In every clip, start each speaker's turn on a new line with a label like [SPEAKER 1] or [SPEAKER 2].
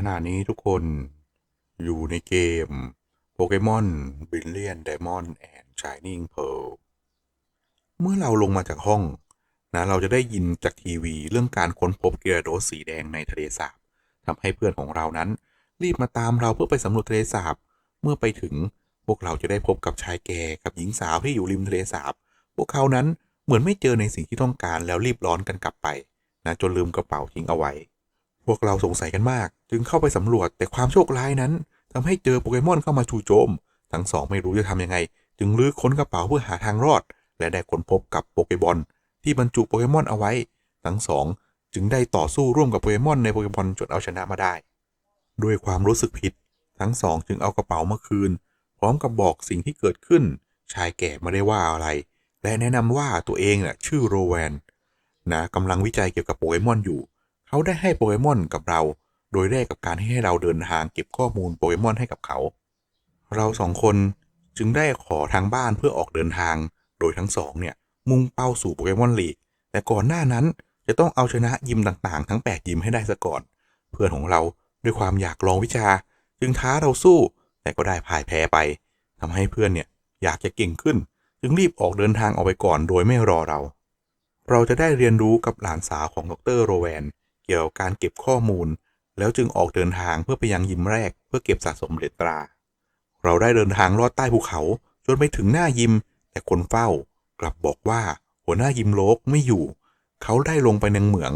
[SPEAKER 1] ขณะนี้ทุกคนอยู่ในเกมโปเกมอนบิลเลียนไดมอนด์แอนด์ชายนิงเพลเมื่อเราลงมาจากห้องนะเราจะได้ยินจากทีวีเรื่องการค้นพบเกียร์โดสสีแดงในทะเลสาบทำให้เพื่อนของเรานั้น รีบมาตามเราเพื่อไปสำรวจทะเลสาบ เมื่อไปถึงพวกเราจะได้พบกับชายแก่กับหญิงสาวที่อยู่ริมทะเลสาบ พวกเขานั้นเหมือนไม่เจอในสิ่งที่ต้องการแล้วรีบร้อนกันกลับไปนะจนลืมกระเป๋าทิ้งเอาไว้ พวกเราสงสัยกันมาก จึงเข้าไปสำรวจแต่ความโชคร้ายนั้นทำให้เจอโปเกมอนเข้ามาจู่โจม ทั้งสองไม่รู้จะทำยังไง จึงลื้อค้นกระเป๋าเพื่อหาทางรอด และได้ค้นพบกับโปเกบอลที่บรรจุโปเกมอนเอาไว้ ทั้งสองจึงได้ต่อสู้ร่วมกับโปเกมอนในโปเกมอนจนเอาชนะมาได้ ด้วยความรู้สึกผิด ทั้งสองจึงเอากระเป๋ามาคืน พร้อมกับบอกสิ่งที่เกิดขึ้น ชายแก่ไม่ได้ว่าอะไร และแนะนำว่าตัวเองน่ะชื่อโรแวนนะกำลังวิจัยเกี่ยวกับโปเกมอนอยู่ เขาได้ให้โปเกมอนกับเรา โดยแรกกับการให้เราเดินทางเก็บข้อมูลโปเกมอนให้กับเขา เราสองคนจึงได้ขอทางบ้านเพื่อออกเดินทาง โดยทั้งสองเนี่ยมุ่งเป้าสู่โปเกมอนลีก แต่ก่อนหน้านั้นจะต้องเอาชนะยิมต่างๆ ทั้ง 8 ยิมให้ได้ซะก่อน เพื่อนของเราด้วยความอยากลองวิชา จึงท้าเราสู้ แต่ก็ได้พ่ายแพ้ไปทำให้เพื่อนเนี่ยอยากจะเก่งขึ้น จึงรีบออกเดินทางออกไปก่อนโดยไม่รอเรา เราจะได้เรียนรู้กับหลานสาวของดรโรแวน เกี่ยวกับการเก็บข้อมูล แล้วจึงออกเดินทางเพื่อไปยังยิมแรกเพื่อเก็บสะสมเหรียญตรา เราได้เดินทางลอดใต้ภูเขา จนไปถึงหน้ายิม แต่คนเฝ้ากลับบอกว่าหัวหน้ายิมโลกไม่อยู่ เขาได้ลงไปในเหมือง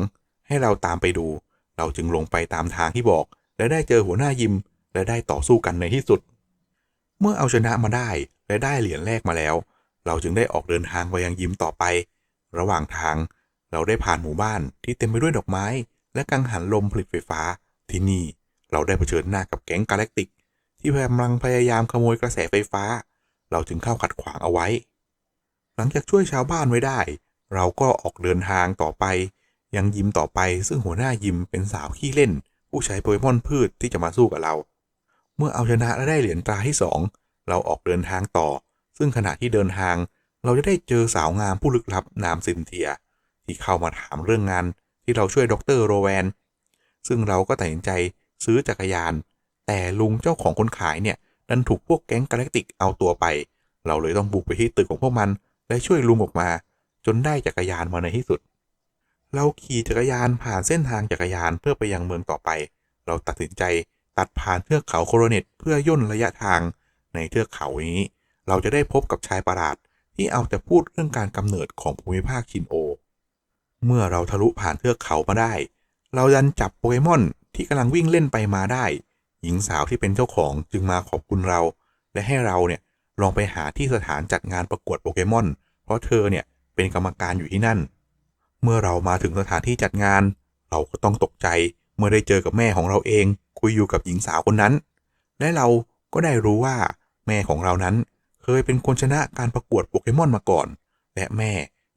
[SPEAKER 1] ให้เราตามไปดู เราจึงลงไปตามทางที่บอก และได้เจอหัวหน้ายิม และได้ต่อสู้กันในที่สุด เมื่อเอาชนะมาได้และได้เหรียญแรกมาแล้ว เราจึงได้ออกเดินทางไปยังยิมต่อไป ระหว่างทางเราได้ผ่านหมู่บ้านที่เต็มไปด้วยดอกไม้ และกังหันลมผลิตไฟฟ้าที่นี่เราได้เผชิญหน้ากับแก๊งกาแล็กติก ที่กำลังพยายามขโมยกระแสไฟฟ้า เราจึงเข้าขัดขวางเอาไว้ หลังจากช่วยชาวบ้านไว้ได้ เราก็ออกเดินทางต่อไป ยังยิมต่อไปซึ่งหัวหน้ายิมเป็นสาวขี้เล่น ผู้ใช้โปเกมอนพืชที่จะมาสู้กับเรา เมื่อเอาชนะและได้เหรียญตราที่สองเราออกเดินทางต่อ ซึ่งขณะที่เดินทาง เราจะได้เจอสาวงามผู้ลึกลับนามซินเทีย ที่เข้ามาถามเรื่องงาน ที่เราช่วยดรโรแวน ซึ่งเราก็ตัดสินใจซื้อจักรยาน แต่ลุงเจ้าของคนขายเนี่ยดันถูกพวกแก๊งกาแล็กติกเอาตัวไป เราเลยต้องบุกไปที่ตึกของพวกมัน และช่วยลุงออกมา จนได้จักรยานมาในที่สุด เราขี่จักรยานผ่านเส้นทางจักรยานเพื่อไปยังเมืองต่อไป เราตัดสินใจตัดผ่านเทือกเขาโคโรเนตเพื่อย่นระยะทาง ในเทือกเขานี้ เราจะได้พบกับชายประหลาดที่เอาแต่พูดเรื่องการกำเนิดของภูมิภาคชินโอ เมื่อเราทะลุผ่านเทือกเขามาได้ เราดันจับโปเกมอนที่กำลังวิ่งเล่นไปมาได้ หญิงสาวที่เป็นเจ้าของจึงมาขอบคุณเรา และให้เราเนี่ยลองไปหาที่สถานจัดงานประกวดโปเกมอน เพราะเธอเนี่ยเป็นกรรมการอยู่ที่นั่น เมื่อเรามาถึงสถานที่จัดงาน เราก็ต้องตกใจเมื่อได้เจอกับแม่ของเราเอง คุยอยู่กับหญิงสาวคนนั้น และเราก็ได้รู้ว่าแม่ของเรานั้น เคยเป็นคนชนะการประกวดโปเกมอนมาก่อน และแม่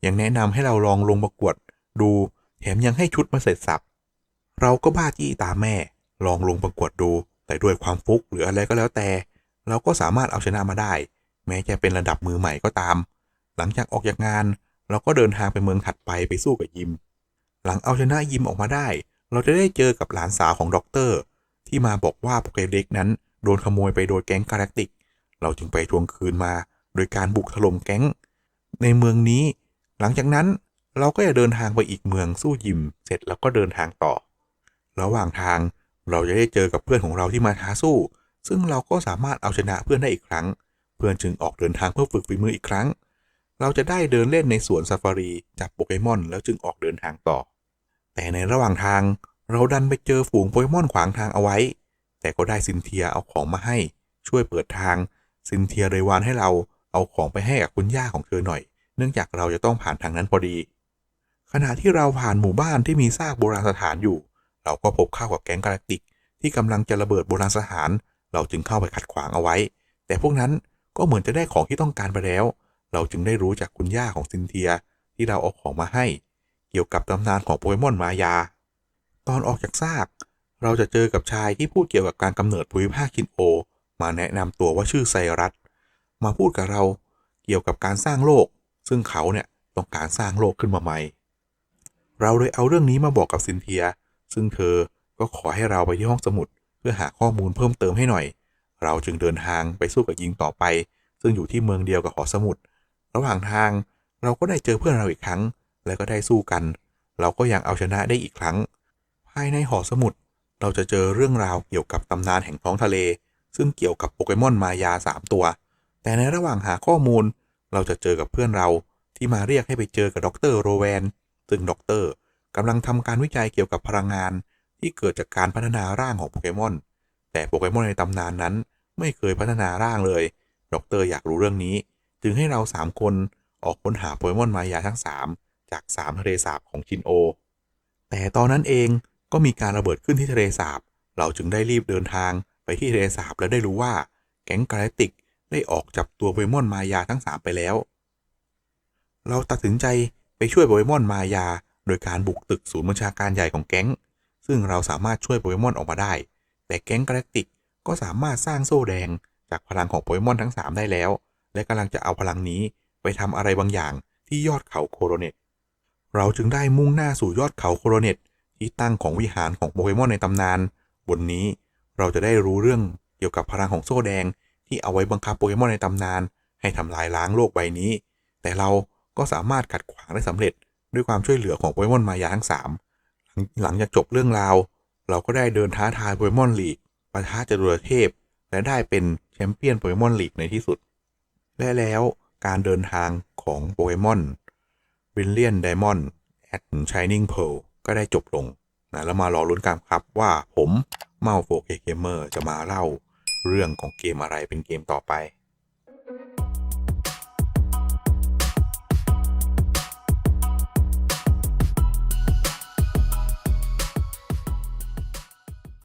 [SPEAKER 1] ยังแนะนำให้เราลองลงประกวด ดูแถมยังให้ชุดมาเสร็จสับ เราก็บ้าจี้ตามแม่ ลองลงประกวดดู แต่ด้วยความฟุกหรืออะไรก็แล้วแต่ เราก็สามารถเอาชนะมาได้ แม้จะเป็นระดับมือใหม่ก็ตาม หลังจากออกจากงาน เราก็เดินทางไปเมืองถัดไปไปสู้กับยิม หลังเอาชนะยิมออกมาได้ เราจะได้เจอกับหลานสาวของด็อกเตอร์ที่มาบอกว่าโปเกเด็กนั้นโดนขโมยไปโดยแก๊งกาแล็กติก เราจึงไปทวงคืนมา โดยการบุกถล่มแก๊ง ในเมืองนี้ หลังจากนั้น เราก็จะเดินทางไปอีกเมืองสู้ยิม เสร็จแล้วก็เดินทางต่อ ระหว่างทางเราจะได้เจอกับเพื่อนของเราที่มาท้าสู้ ซึ่งเราก็สามารถเอาชนะเพื่อนได้อีกครั้ง เพื่อนจึงออกเดินทางเพื่อฝึกฝีมืออีกครั้ง เราจะได้เดินเล่นในสวนซาฟารีจับโปเกมอน แล้วจึงออกเดินทางต่อ แต่ในระหว่างทางเราดันไปเจอฝูงโปเกมอนขวางทางเอาไว้ แต่ก็ได้ซินเทียเอาของมาให้ ช่วยเปิดทาง ซินเทียเลยวานให้เราเอาของไปให้กับคุณย่าของเธอหน่อย เนื่องจากเราจะต้องผ่านทางนั้นพอดี ขณะที่เราผ่านหมู่บ้านที่มีซากโบราณสถานอยู่ เราก็พบเข้ากับแก๊งกาแล็กติก ที่กำลังจะระเบิดโบราณสถาน เราจึงเข้าไปขัดขวางเอาไว้ แต่พวกนั้นก็เหมือนจะได้ของที่ต้องการไปแล้ว เราจึงได้รู้จากคุณย่าของซินเทียที่เราเอาของมาให้ เกี่ยวกับตำนานของโปเกมอนมายา ตอนออกจากซาก เราจะเจอกับชายที่พูดเกี่ยวกับการกำเนิดภูมิภาคคินโอ มาแนะนำตัวว่าชื่อไซรัสมาพูดกับเราเกี่ยวกับการสร้างโลก ซึ่งเขาเนี่ยต้องการสร้างโลกขึ้นมาใหม่ เราเลยเอาเรื่องนี้มาบอกกับซินเทีย ซึ่งเธอก็ขอให้เราไปที่ห้องสมุด เพื่อหาข้อมูลเพิ่มเติมให้หน่อย เราจึงเดินทางไปสู้กับยิงต่อไป ซึ่งอยู่ที่เมืองเดียวกับหอสมุด ระหว่างทางเราก็ได้เจอเพื่อนเราอีกครั้ง และก็ได้สู้กัน เราก็ยังเอาชนะได้อีกครั้ง ภายในหอสมุด เราจะเจอเรื่องราวเกี่ยวกับตำนานแห่งท้องทะเล ซึ่งเกี่ยวกับโปเกมอนมายา 3 ตัว แต่ในระหว่างหาข้อมูล เราจะเจอกับเพื่อนเราที่มาเรียกให้ไปเจอกับดรโรแวน ซึ่งด็อกเตอร์กำลังทำการวิจัยเกี่ยวกับพลังงานที่เกิดจากการพัฒนาร่างของโปเกมอน แต่โปเกมอนในตำนานนั้นไม่เคยพัฒนาร่างเลยด็อกเตอร์อยากรู้เรื่องนี้ จึงให้เรา 3 คนออกค้นหาโปเกมอนมายาทั้ง 3 จาก 3 ทะเลสาบของชินโอ แต่ตอนนั้นเองก็มีการระเบิดขึ้นที่ทะเลสาบ เราจึงได้รีบเดินทางไปที่ทะเลสาบและได้รู้ว่าแก๊งกาแลติกได้ออกจับตัวโปเกมอนมายาทั้ง 3 ไปแล้ว เราตัดสินใจ ไปช่วยโปเกมอนมายา โดยการบุกตึกศูนย์บัญชาการใหญ่ของแก๊ง ซึ่งเราสามารถช่วยโปเกมอนออกมาได้ แต่แก๊งกาแล็กติกก็สามารถสร้างโซ่แดงจากพลังของโปเกมอนทั้ง 3 ได้แล้ว และกำลังจะเอาพลังนี้ไปทำอะไรบางอย่างที่ยอดเขาโคโรเนต เราจึงได้มุ่งหน้าสู่ยอดเขาโคโรเนตที่ตั้งของวิหารของโปเกมอนในตำนาน บนนี้เราจะได้รู้เรื่องเกี่ยวกับพลังของโซ่แดงที่เอาไว้บังคับโปเกมอนในตำนาน ให้ทำลายล้างโลกใบนี้ แต่เรา ก็สามารถขัดขวางได้สำเร็จด้วยความช่วยเหลือของโปเกมอนมายาทั้ง3หลังหลังจากจบเรื่องราว เราก็ได้เดินท้าทายโปเกมอนลีกปะทะจรวดเทพ และได้เป็นแชมเปี้ยนโปเกมอนลีกในที่สุด และแล้วการเดินทางของโปเกมอนวิลเลียนไดมอนด์แอดชายนิ่งเพลก็ได้จบลงนะแล้วมารอลุ้นกันครับว่าผมเมาโฟเกเกมเมอร์จะมาเล่าเรื่องของเกมอะไรเป็นเกมต่อไป